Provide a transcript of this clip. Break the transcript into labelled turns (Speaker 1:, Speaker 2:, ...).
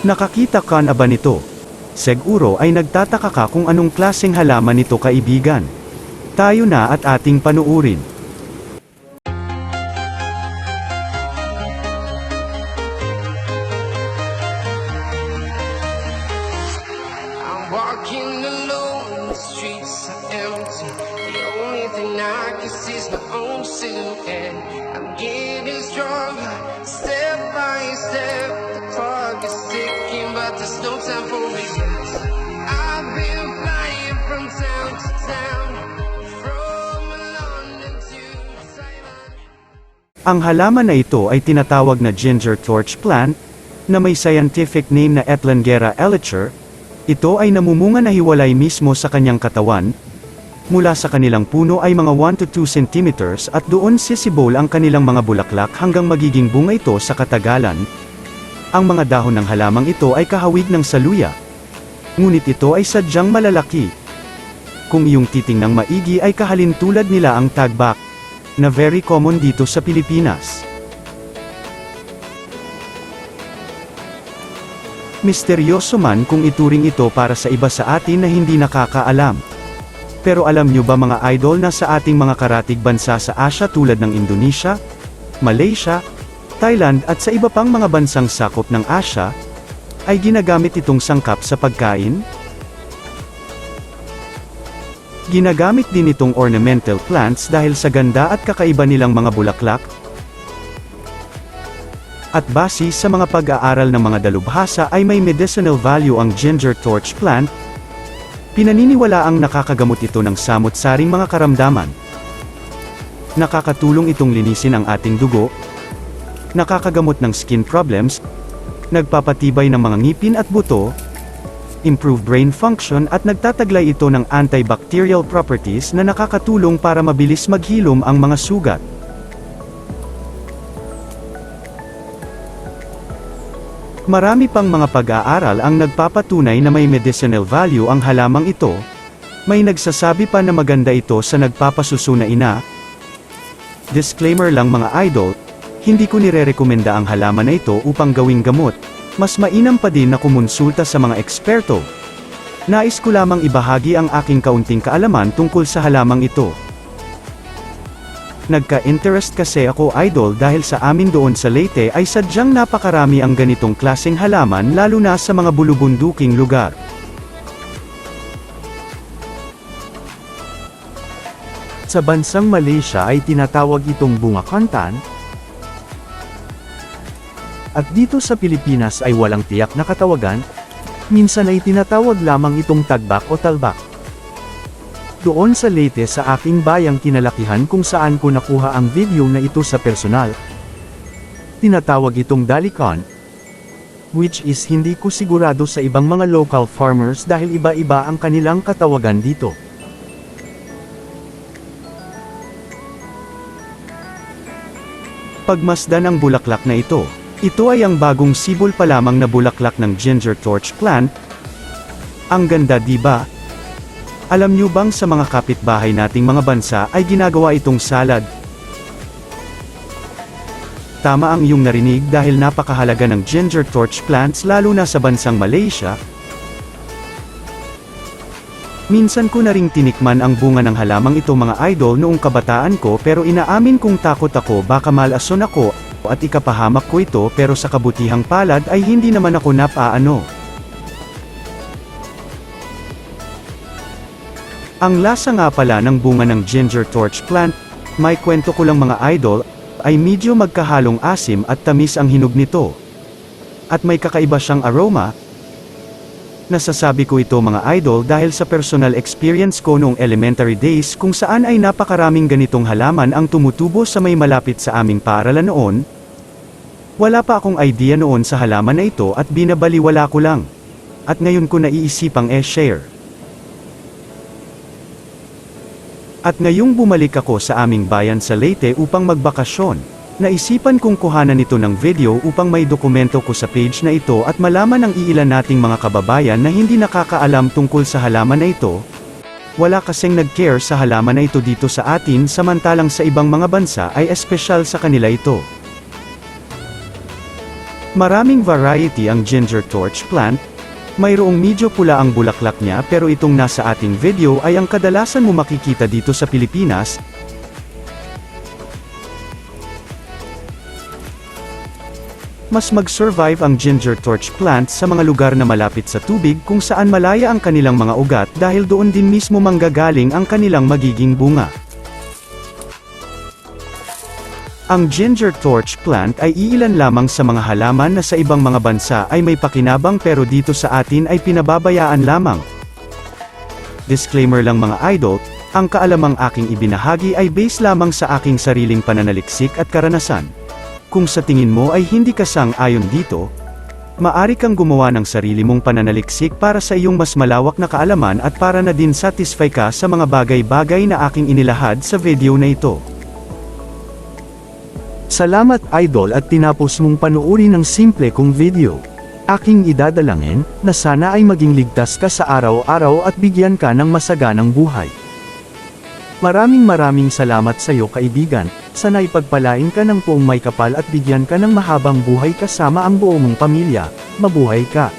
Speaker 1: Nakakita ka na ba nito? Seguro ay nagtataka ka kung anong klaseng halaman nito kaibigan. Tayo na at ating panuurin.
Speaker 2: Walking alone, the streets are empty. The only thing I can see is my own. I'm getting stronger, there's no time for me. I've been flying from town to town, from London to Taiwan.
Speaker 1: Ang halaman na ito ay tinatawag na ginger torch plant, na may scientific name na Etlangera elicher. Ito ay namumunga na hiwalay mismo sa kanyang katawan. Mula sa kanilang puno ay mga 1 to 2 centimeters at doon sisibol ang kanilang mga bulaklak hanggang magiging bunga ito sa katagalan. Ang mga dahon ng halamang ito ay kahawig ng saluya. Ngunit ito ay sadyang malalaki. Kung iyong titingnang maigi ay kahalintulad nila ang tagbak, na very common dito sa Pilipinas. Misteryoso man kung ituring ito para sa iba sa atin na hindi nakakaalam. Pero alam nyo ba mga idol na sa ating mga karatig bansa sa Asia tulad ng Indonesia, Malaysia, Thailand at sa iba pang mga bansang sakop ng Asia, ay ginagamit itong sangkap sa pagkain? Ginagamit din itong ornamental plants dahil sa ganda at kakaiba nilang mga bulaklak. At base sa mga pag-aaral ng mga dalubhasa ay may medicinal value ang ginger torch plant. Pinaniniwala ang nakakagamot ito ng samot-saring mga karamdaman. Nakakatulong itong linisin ang ating dugo. Nakakagamot ng skin problems. Nagpapatibay ng mga ngipin at buto, improve brain function at nagtataglay ito ng antibacterial properties na nakakatulong para mabilis maghilom ang mga sugat. Marami pang mga pag-aaral ang nagpapatunay na may medicinal value ang halamang ito. May nagsasabi pa na maganda ito sa nagpapasuso na ina. Disclaimer lang mga idol, hindi ko nirerekomenda ang halaman na ito upang gawing gamot. Mas mainam pa din na kumonsulta sa mga eksperto. Nais ko lamang ibahagi ang aking kaunting kaalaman tungkol sa halamang ito. Nagka-interest kasi ako idol dahil sa amin doon sa Leyte ay sadyang napakarami ang ganitong klaseng halaman lalo na sa mga bulubunduking lugar. Sa bansang Malaysia ay tinatawag itong bunga kantan, at dito sa Pilipinas ay walang tiyak na katawagan, minsan ay tinatawag lamang itong tagbak o talbak. Doon sa Leyte sa aking bayang kinalakihan kung saan ko nakuha ang video na ito sa personal. Tinatawag itong dalikon, which is hindi ko sigurado sa ibang mga local farmers dahil iba-iba ang kanilang katawagan dito. Pagmasdan ang bulaklak na ito, ito ay ang bagong sibol pa lamang na bulaklak ng ginger torch plant. Ang ganda di ba? Alam niyo bang sa mga kapitbahay nating mga bansa ay ginagawa itong salad? Tama ang iyong narinig dahil napakahalaga ng ginger torch plants lalo na sa bansang Malaysia. Minsan ko na ring tinikman ang bunga ng halamang ito mga idol noong kabataan ko pero inaamin kong takot ako baka malason ako at ikapahamak ko ito pero sa kabutihang palad ay hindi naman ako napaano. Ang lasa nga pala ng bunga ng ginger torch plant, may kwento ko lang mga idol, ay medyo magkahalong asim at tamis ang hinog nito. At may kakaiba siyang aroma. Nasasabi ko ito mga idol dahil sa personal experience ko noong elementary days kung saan ay napakaraming ganitong halaman ang tumutubo sa may malapit sa aming paaralan noon. Wala pa akong idea noon sa halaman na ito at binabaliwala ko lang. At ngayon ko naiisipang e-share. At ngayong bumalik ako sa aming bayan sa Leyte upang magbakasyon, naisipan kong kuhanan ito ng video upang may dokumento ko sa page na ito at malaman ng iilan nating mga kababayan na hindi nakakaalam tungkol sa halaman na ito. Wala kasing nag-care sa halaman na ito dito sa atin samantalang sa ibang mga bansa ay espesyal sa kanila ito. Maraming variety ang ginger torch plant, mayroong medyo pula ang bulaklak niya pero itong nasa ating video ay ang kadalasan mo makikita dito sa Pilipinas, Mas mag-survive ang ginger torch plant sa mga lugar na malapit sa tubig kung saan malaya ang kanilang mga ugat dahil doon din mismo manggagaling ang kanilang magiging bunga. Ang ginger torch plant ay iilan lamang sa mga halaman na sa ibang mga bansa ay may pakinabang pero dito sa atin ay pinababayaan lamang. Disclaimer lang mga idol, ang kaalamang aking ibinahagi ay base lamang sa aking sariling pananaliksik at karanasan. Kung sa tingin mo ay hindi ka sang-ayon dito, maari kang gumawa ng sarili mong pananaliksik para sa iyong mas malawak na kaalaman at para na din satisfy ka sa mga bagay-bagay na aking inilahad sa video na ito.
Speaker 3: Salamat idol at tinapos mong panuuri ng simple kong video. Aking idadalangin, na sana ay maging ligtas ka sa araw-araw at bigyan ka ng masaganang buhay. Maraming maraming salamat sa iyo kaibigan, sana ipagpalain ka ng puong may kapal at bigyan ka ng mahabang buhay kasama ang buong mong pamilya, mabuhay ka.